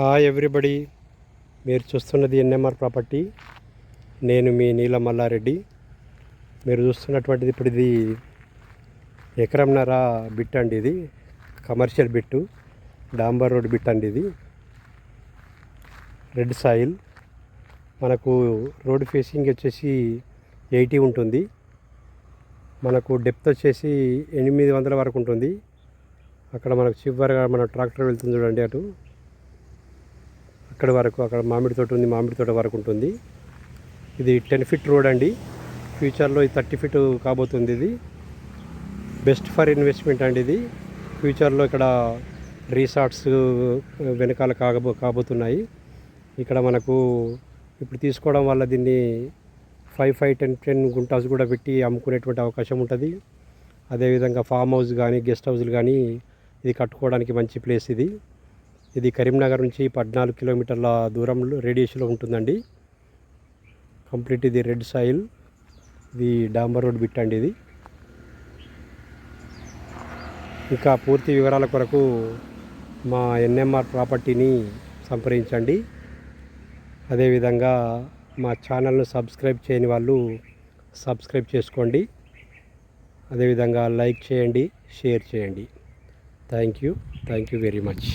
Hi everybody మీరు చూస్తున్నది NMR property. నేను మీ నీలం మల్లారెడ్డి మీరు చూస్తున్నటువంటిది ఇప్పుడు ఇది ఎకరంన్నర బిట్ అండి ఇది. కమర్షియల్ బిట్టు డాంబర్ రోడ్ బిట్ అండి ఇది. రెడ్ సాయిల్ మనకు రోడ్ ఫేసింగ్ వచ్చేసి ఎయిటీ ఉంటుంది. మనకు డెప్త్ వచ్చేసి ఎనిమిది వందల వరకు ఉంటుంది. అక్కడ మనకు చివరిగా మన ట్రాక్టర్ వెళ్తుంది చూడండి అటు. ఇక్కడ వరకు అక్కడ మామిడి తోట ఉంది మామిడి తోట వరకు ఉంటుంది. ఇది టెన్ ఫీట్ రోడ్ అండి. ఫ్యూచర్లో ఇది థర్టీ ఫీట్ కాబోతుంది ఇది. బెస్ట్ ఫర్ ఇన్వెస్ట్మెంట్ అండి ఇది. ఫ్యూచర్లో ఇక్కడ రీసార్ట్స్ వెనకాల కాబో కాబోతున్నాయి. ఇక్కడ మనకు ఇప్పుడు తీసుకోవడం వల్ల దీన్ని ఫైవ్ ఫైవ్ టెన్ టెన్ గుంటాస్ కూడా పెట్టి అమ్ముకునేటువంటి అవకాశం ఉంటుంది. అదేవిధంగా ఫామ్ హౌస్ కానీ గెస్ట్ హౌస్లు కానీ ఇది కట్టుకోవడానికి మంచి ప్లేస్ ఇది. ఇది కరీంనగర్ నుంచి పద్నాలుగు కిలోమీటర్ల దూరంలో రేడియస్లో ఉంటుందండి. కంప్లీట్ ఇది రెడ్ సాయిల్. ఇది డాంబర్ రోడ్ బిట్ అండి ఇది. ఇంకా పూర్తి వివరాల కొరకు మా ఎన్ఎంఆర్ ప్రాపర్టీని సంప్రదించండి. అదేవిధంగా మా ఛానల్ను సబ్స్క్రైబ్ చేయని వాళ్ళు సబ్స్క్రైబ్ చేసుకోండి. అదేవిధంగా లైక్ చేయండి షేర్ చేయండి. Thank you thank you very much.